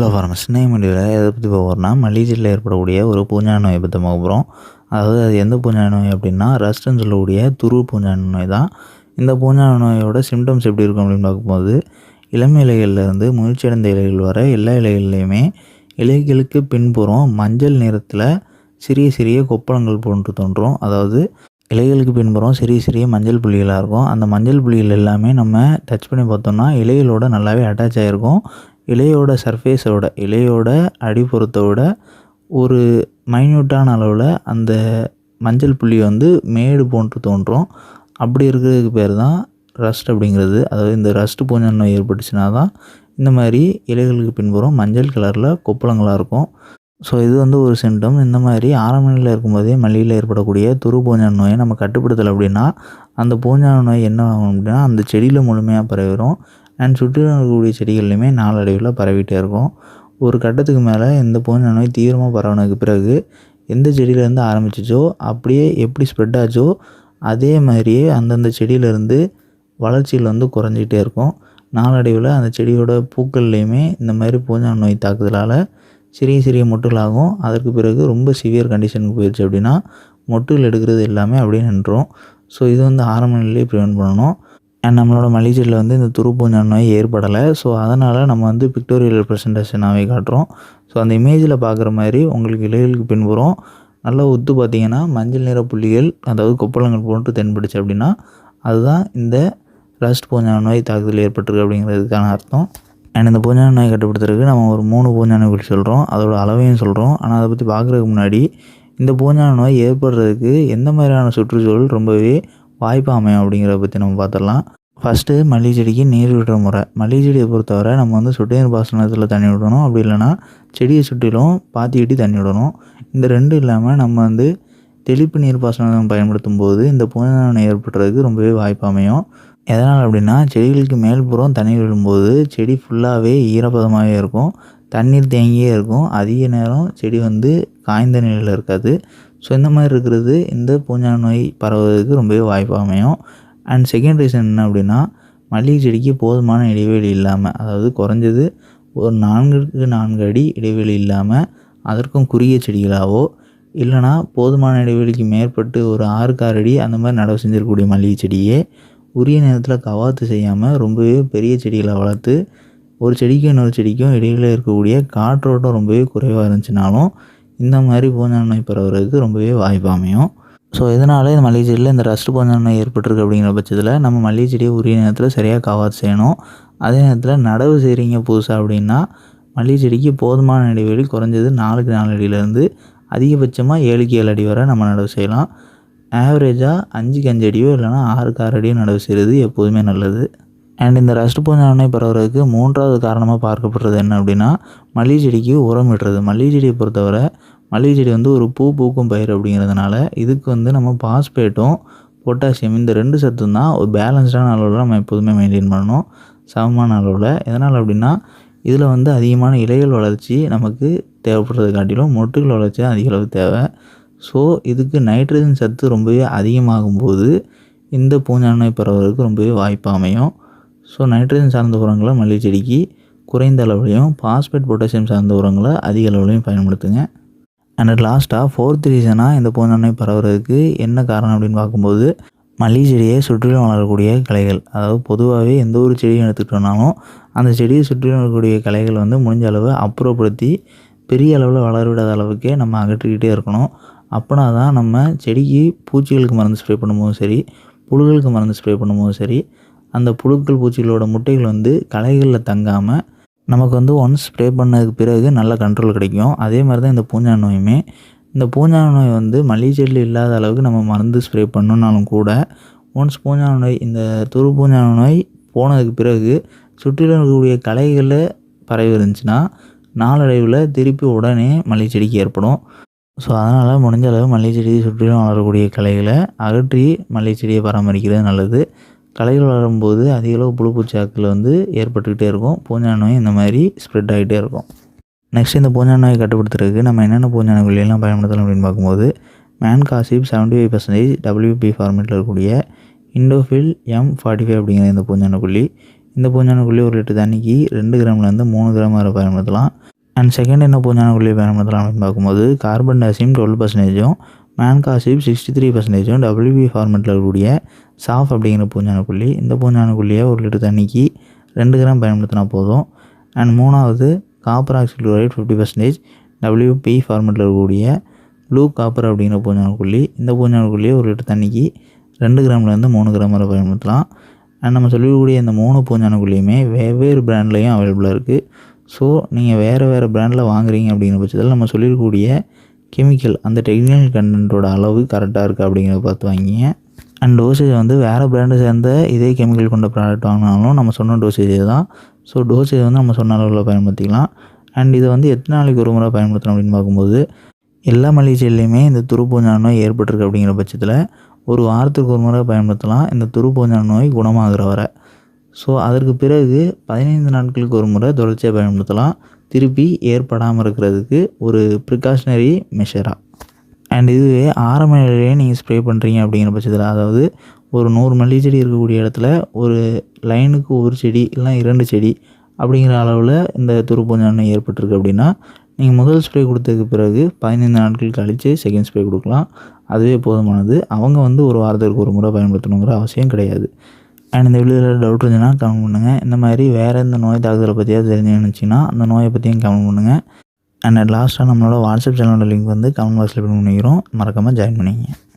Hello ஃபார்மஸ் name முடிவில் எதை பற்றி போகிறோம்னா மல்லிகையில் ஏற்படக்கூடிய ஒரு பூஞ்சான நோயை பற்றி போகிறோம் அதாவது அது எந்த பூஞ்சான நோய் அப்படின்னா ரஸ்ட்டுன்னு சொல்லக்கூடிய துரு பூஞ்சான நோய் தான். இந்த பூஞ்சான நோயோட சிம்டம்ஸ் எப்படி இருக்கும் அப்படின்னு பார்க்கும்போது இளம் இலைகள்லேருந்து முயற்சியடைந்த இலைகள் வர எல்லா இலைகள்லையுமே இலைகளுக்கு பின்புறம் மஞ்சள் நிறத்தில் சிறிய சிறிய கொப்பளங்கள் போன்று தோன்றும். அதாவது இலைகளுக்கு பின்புறம் சிறிய சிறிய மஞ்சள் புள்ளிகளாக இருக்கும். அந்த மஞ்சள் புள்ளிகள் எல்லாமே நம்ம டச் பண்ணி பார்த்தோம்னா இலைகளோட நல்லாவே அட்டாச் ஆகிருக்கும் இலையோட சர்ஃபேஸோட இலையோட அடிப்புறத்தை ஒரு மைன்யூட்டான அளவில் அந்த மஞ்சள் புள்ளி வந்து மேடு போன்று தோன்றும். அப்படி இருக்கிறதுக்கு பேர் தான் ரஸ்ட் அப்படிங்கிறது. அதாவது இந்த ரஸ்ட் பூஞ்சை நோய் ஏற்பட்டுச்சுன்னா தான் இந்த மாதிரி இலைகளுக்கு பின்புறம் மஞ்சள் கலரில் கொப்பளங்களாக இருக்கும். ஸோ இது வந்து ஒரு சிம்டம் இந்த மாதிரி ஆரம்ப நிலையில் இருக்கும்போதே மல்லியில் ஏற்படக்கூடிய துரு பூஞ்சான நோயை நம்ம கட்டுப்படுத்தலை அப்படின்னா அந்த பூஞ்சான நோய் என்ன ஆகும் அப்படின்னா அந்த செடியில் முழுமையாக பரவிடும் அண்ட் சுற்றிலும் இருக்கக்கூடிய செடிகள்லையுமே நாளடைவில் பரவிட்டே இருக்கும். ஒரு கட்டத்துக்கு மேலே இந்த பூஞ்சை நோய் தீவிரமாக பரவினதுக்கு பிறகு எந்த செடியிலேருந்து ஆரம்பிச்சிச்சோ அப்படியே எப்படி ஸ்ப்ரெட் ஆச்சோ அதே மாதிரியே அந்தந்த செடியிலேருந்து வளர்ச்சியில் வந்து குறைஞ்சிக்கிட்டே இருக்கும். நாளடைவில் அந்த செடியோட பூக்கள்லேயுமே இந்த மாதிரி பூஞ்சா நோய் தாக்குதலால் சிறிய சிறிய மொட்டுகளாகும். அதற்கு பிறகு ரொம்ப சிவியர் கண்டிஷனுக்கு போயிடுச்சு அப்படின்னா மொட்டுகள் எடுக்கிறது எல்லாமே அப்படியே நின்றோம் ஸோ இது வந்து ஆரம்ப நிலையிலே ப்ரிவெண்ட் பண்ணணும். நம்மளோட மல்லிகை வந்து இந்த துருப்பூஞ்சா நோய் ஏற்படலை. ஸோ அதனால் நம்ம வந்து பிக்டோரியல் ரெப்ரசன்டேஷனாகவே காட்டுறோம். ஸோ அந்த இமேஜில் பார்க்குற மாதிரி உங்களுக்கு இலைகளுக்கு பின்புறம் நல்லா ஒத்து பார்த்தீங்கன்னா மஞ்சள் நிற புள்ளிகள் அதாவது கொப்பளங்கள் போட்டு தென்படுச்சு அப்படின்னா அதுதான் இந்த ரஸ்ட் பூஞ்சான நோய் தாக்குதல் ஏற்பட்டிருக்கு அப்படிங்கிறதுக்கான அர்த்தம். அண்ட் இந்த பூஞ்சான நோய் கட்டுப்படுத்துறதுக்கு நம்ம ஒரு மூணு பூஞ்சான நோய்கள் சொல்கிறோம் அதோட அளவையும் சொல்கிறோம் ஆனால் அதை பற்றி பார்க்குறதுக்கு முன்னாடி இந்த பூஞ்சான நோய் ஏற்படுறதுக்கு எந்த மாதிரியான சுற்றுச்சூழல் ரொம்பவே வாய்ப்பு அமையும் அப்படிங்கிறத பற்றி நம்ம பார்த்துடலாம் ஃபஸ்ட்டு மல்லிகை செடிக்கு நீர் விடுற முறை. மல்லிகை செடியை பொறுத்தவரை நம்ம வந்து சொட்டு நீர் பாசனத்தில் தண்ணி விடணும். அப்படி இல்லைன்னா செடியை சுற்றிலும் பாத்தி கட்டி தண்ணி விடணும். இந்த ரெண்டும் இல்லாமல் நம்ம வந்து தெளிப்பு நீர் பாசனம் பயன்படுத்தும் போது இந்த பூஞ்சான ஏற்படுறதுக்கு ரொம்பவே வாய்ப்பு அமையும். எதனால் அப்படின்னா செடிகளுக்கு மேல்புறம் தண்ணீர் விடும்போது செடி ஃபுல்லாகவே ஈரப்பதமாகவே இருக்கும். தண்ணீர் தேங்கியே இருக்கும். அதிக நேரம் செடி வந்து காய்ந்த நிலையில் இருக்காது. ஸோ இந்த மாதிரி இருக்கிறது இந்த பூஞ்சா நோய் பரவுவதற்கு ரொம்பவே வாய்ப்பாக அமையும். அண்ட் செகண்ட் ரீசன் என்ன அப்படின்னா மல்லிகை செடிக்கு போதுமான இடைவெளி இல்லாமல் அதாவது குறைஞ்சது ஒரு நான்குக்கு நான்கு அடி இடைவெளி இல்லாமல் அதற்கும் குறுகிய செடிகளாகவோ இல்லைனா போதுமான இடைவெளிக்கு மேற்பட்டு ஒரு ஆறுக்கு ஆறு அடி அந்த மாதிரி நடவு செஞ்சிருக்கக்கூடிய மல்லிகை செடியே உரிய நேரத்தில் கவாத்து செய்யாமல் ரொம்பவே பெரிய செடிகளை வளர்த்து ஒரு செடிக்கும் இன்னொரு செடிக்கும் இடையில இருக்கக்கூடிய காற்றோட்டம் ரொம்பவே குறைவாக இருந்துச்சுனாலும் இந்த மாதிரி பூஞ்சான நோய் பரவுறதுக்கு ரொம்பவே வாய்ப்பு அமையும். ஸோ இதனால் இந்த மல்லிகை செடியில் இந்த ரஸ்ட் பூஞ்சான நோய் ஏற்பட்டிருக்கு அப்படிங்கிற பட்சத்தில் நம்ம மல்லிகை செடியை உரிய நேரத்தில் சரியாக காவாத்து செய்யணும். அதே நேரத்தில் நடவு செய்கிறீங்க புதுசாக அப்படின்னா மல்லிகை செடிக்கு போதுமான இடைவெளி குறைஞ்சது நாலுக்கு நாலு அடியிலேருந்து அதிகபட்சமாக ஏழுக்கு ஏழு அடி வரை நம்ம நடவு செய்யலாம். ஆவரேஜாக அஞ்சுக்கு அஞ்சு அடியோ இல்லைனா ஆறுக்கு ஆறு அடியோ நடவு செய்கிறது எப்போதுமே நல்லது. அண்ட் இந்த ரஸ்ட் பூஞ்சானை பரவுறதுக்கு மூன்றாவது காரணமாக பார்க்கப்படுறது என்ன அப்படின்னா மல்லிகை செடிக்கு உரம் இடுறது. மல்லிகை செடியை பொறுத்தவரை மல்லிகை செடி வந்து ஒரு பூ பூக்கும் பயிர் அப்படிங்கிறதுனால இதுக்கு வந்து நம்ம பாஸ்பேட்டும் பொட்டாசியம் இந்த ரெண்டு சத்தும் தான் ஒரு பேலன்ஸ்டான அளவில் நம்ம எப்போதுமே மெயின்டைன் பண்ணணும். சமமான அளவில். எதனால் அப்படின்னா இதில் வந்து அதிகமான இலைகள் வளர்ச்சி நமக்கு தேவைப்படுறது காட்டிலும் மொட்டுகள் வளர்ச்சி தான் அதிகளவு தேவை. ஸோ இதுக்கு நைட்ரஜன் சத்து ரொம்பவே அதிகமாகும் போது இந்த பூஞ்சான பரவறதுக்கு பரவுறதுக்கு ரொம்பவே வாய்ப்பு அமையும். ஸோ நைட்ரஜன் சார்ந்த உரங்களை மல்லிகை செடிக்கு குறைந்த அளவுலையும் பாஸ்பேட் பொட்டாசியம் சார்ந்த உரங்களை அதிக அளவுலையும் பயன்படுத்துங்க. அண்ட் லாஸ்ட்டாக ஃபோர்த் ரீசனாக இந்த பூஞ்சானை பரவுறதுக்கு என்ன காரணம் அப்படின்னு பார்க்கும்போது மல்லிகை செடியை சுற்றிலும் வளரக்கூடிய கலைகள் அதாவது பொதுவாகவே எந்த ஒரு செடியும் எடுத்துக்கிட்டோம்னாலும் அந்த செடியை சுற்றிலும் வளரக்கூடிய கலைகள் வந்து முடிஞ்ச அளவு அப்புறப்படுத்தி பெரிய அளவில் வளர விடாத அளவுக்கே நம்ம அகற்றிக்கிட்டே இருக்கணும். அப்படின்னா தான் நம்ம செடிக்கு பூச்சிகளுக்கு மருந்து ஸ்ப்ரே பண்ணும்போதும் சரி புழுகளுக்கு மருந்து ஸ்ப்ரே பண்ணும்போதும் சரி அந்த புழுக்கள் பூச்சிகளோட முட்டைகள் வந்து களைகளில் தங்காமல் நமக்கு வந்து ஒன்ஸ் ஸ்ப்ரே பண்ணதுக்கு பிறகு நல்ல கண்ட்ரோல் கிடைக்கும். அதே மாதிரி தான் இந்த பூஞ்சா நோயுமே. இந்த பூஞ்சா நோய் வந்து மல்லிகை செடியில் இல்லாத அளவுக்கு நம்ம மருந்து ஸ்ப்ரே பண்ணோன்னாலும் கூட ஒன்ஸ் பூஞ்சா நோய் இந்த துரு பூஞ்சான நோய் போனதுக்கு பிறகு சுற்றிலும் இருக்கக்கூடிய களைகளில் பரவி இருந்துச்சுன்னா நாளடைவில் திருப்பி உடனே மல்லிகை செடிக்கு ஏற்படும். ஸோ அதனால் முடிஞ்ச அளவு மல்லிகை செடியை சுற்றிலும் வளரக்கூடிய களைகளை அகற்றி மல்லிகை செடியை பராமரிக்கிறது நல்லது. களைகள் வளரும்போது அதிக அளவு புழு பூச்சாக்கள் வந்து ஏற்பட்டுக்கிட்டே இருக்கும். பூஞ்சா நோய் இந்த மாதிரி ஸ்ப்ரெட் ஆகிட்டே இருக்கும். நெக்ஸ்ட் இந்த பூஞ்சா நோயை கட்டுப்படுத்துறதுக்கு நம்ம என்னென்ன பூஞ்சா நோய்களெல்லாம் பயன்படுத்தலாம் அப்படின்னு பார்க்கும்போது mancozeb seventy five percentage WP ஃபார்மேட்டில் இருக்கக்கூடிய இண்டோஃபில் எம் ஃபார்ட்டி ஃபைவ் அப்படிங்கிற இந்த பூஞ்சான இந்த பூஞ்சான கொல்லி ஒரு லிட்டர் தண்ணிக்கு ரெண்டு கிராம்லேருந்து மூணு கிராம் வரை பயன்படுத்தலாம். அண்ட் செகண்ட் என்ன பூஞ்சான கொல்லி பயன்படுத்தலாம் அப்படின்னு பார்க்கும்போது கார்பன் டை டுவெல் பர்சன்டேஜும் மேன்காசிப் சிக்ஸ்டி த்ரீ பர்சன்டேஜும் டபிள்யூபி ஃபார்மெட்டில் இருக்கக்கூடிய சாஃப் அப்படிங்கிற பூஞ்சான புள்ளி. இந்த பூஞ்சான புள்ளியை ஒரு லிட்டர் தண்ணிக்கு ரெண்டு கிராம் பயன்படுத்தினா போதும். அண்ட் மூணாவது copper oxychloride fifty percentage WP ஃபார்மெட்டில் இருக்கக்கூடிய ப்ளூ காப்பர் அப்படிங்கிற பூஞ்சான புள்ளி. இந்த பூஞ்சான புள்ளியை ஒரு லிட்டர் தண்ணிக்கு ரெண்டு கிராம்லேருந்து மூணு கிராம் வரை பயன்படுத்தலாம். அண்ட் நம்ம சொல்லக்கூடிய இந்த மூணு பூஞ்சான வெவ்வேறு பிராண்ட்லேயும் அவைலபிளாக இருக்குது ஸோ நீங்கள் வேறு வேறு பிராண்டில் வாங்குறீங்க அப்படிங்கிற பட்சத்தில் நம்ம சொல்லியிருக்கக்கூடிய கெமிக்கல் அந்த டெக்னிக்கல் கண்டென்ட்டோட அளவு கரெக்டாக இருக்குது அப்படிங்கிறத பார்த்து வாங்கிங்க. அண்ட் டோசேஜ் வந்து வேறு பிராண்டை சேர்ந்த இதே கெமிக்கல் கொண்ட ப்ராடக்ட் வாங்கினாலும் நம்ம சொன்ன டோசேஜ் தான் ஸோ டோசேஜ் வந்து நம்ம சொன்ன அளவில் பயன்படுத்திக்கலாம். அண்ட் இதை வந்து எத்தனை நாளைக்கு ஒரு முறை பயன்படுத்தணும் அப்படின்னு பார்க்கும்போது எல்லா மளிகை இந்த துருப்பூஞ்சா நோய் ஏற்பட்டிருக்கு அப்படிங்கிற பட்சத்தில் ஒரு வாரத்துக்கு ஒரு முறை பயன்படுத்தலாம். இந்த துருப்பூஞ்சா நோய் குணமாகிற வரை. ஸோ அதற்கு பிறகு பதினைந்து நாட்களுக்கு ஒரு முறை தொடர்ச்சியாக பயன்படுத்தலாம். திருப்பி ஏற்படாமல் இருக்கிறதுக்கு ஒரு ப்ரிகாஷ்னரி மெஷராக அண்ட் இதுவே ஆரம்ப நிலையிலேயே நீங்கள் ஸ்ப்ரே பண்ணுறீங்க அப்படிங்கிற பட்சத்தில் அதாவது ஒரு நூறு மல்லிகை செடி இருக்கக்கூடிய இடத்துல ஒரு லைனுக்கு ஒரு செடி இல்லை இரண்டு செடி அப்படிங்கிற அளவில் இந்த துருப்பூஞ்சான ஏற்பட்டிருக்கு அப்படின்னா நீங்கள் முதல் ஸ்ப்ரே கொடுத்ததுக்கு பிறகு பதினைந்து நாட்கள் கழித்து செகண்ட் ஸ்ப்ரே கொடுக்கலாம். அதுவே போதுமானது. அவங்க வந்து ஒரு வாரத்திற்கு ஒரு முறை பயன்படுத்தணுங்கிற அவசியம் கிடையாது. அண்ட் இந்த வீடியோவில் டவுட் இருந்துச்சுன்னா கமெண்ட் பண்ணுங்கள் இந்த மாதிரி வேறு எந்த நோய் தாக்குதலை பற்றியாவது தெரிஞ்சு அந்த நோயை பற்றியும் கமெண்ட் பண்ணுங்கள் அண்ட் லாஸ்ட்டாக நம்மளோட வாட்ஸ்அப் சேனலோட லிங்க் வந்து கமெண்ட் பாக்ஸில் பண்ணிக்கிறோம். மறக்காமல் ஜாயின் பண்ணிங்க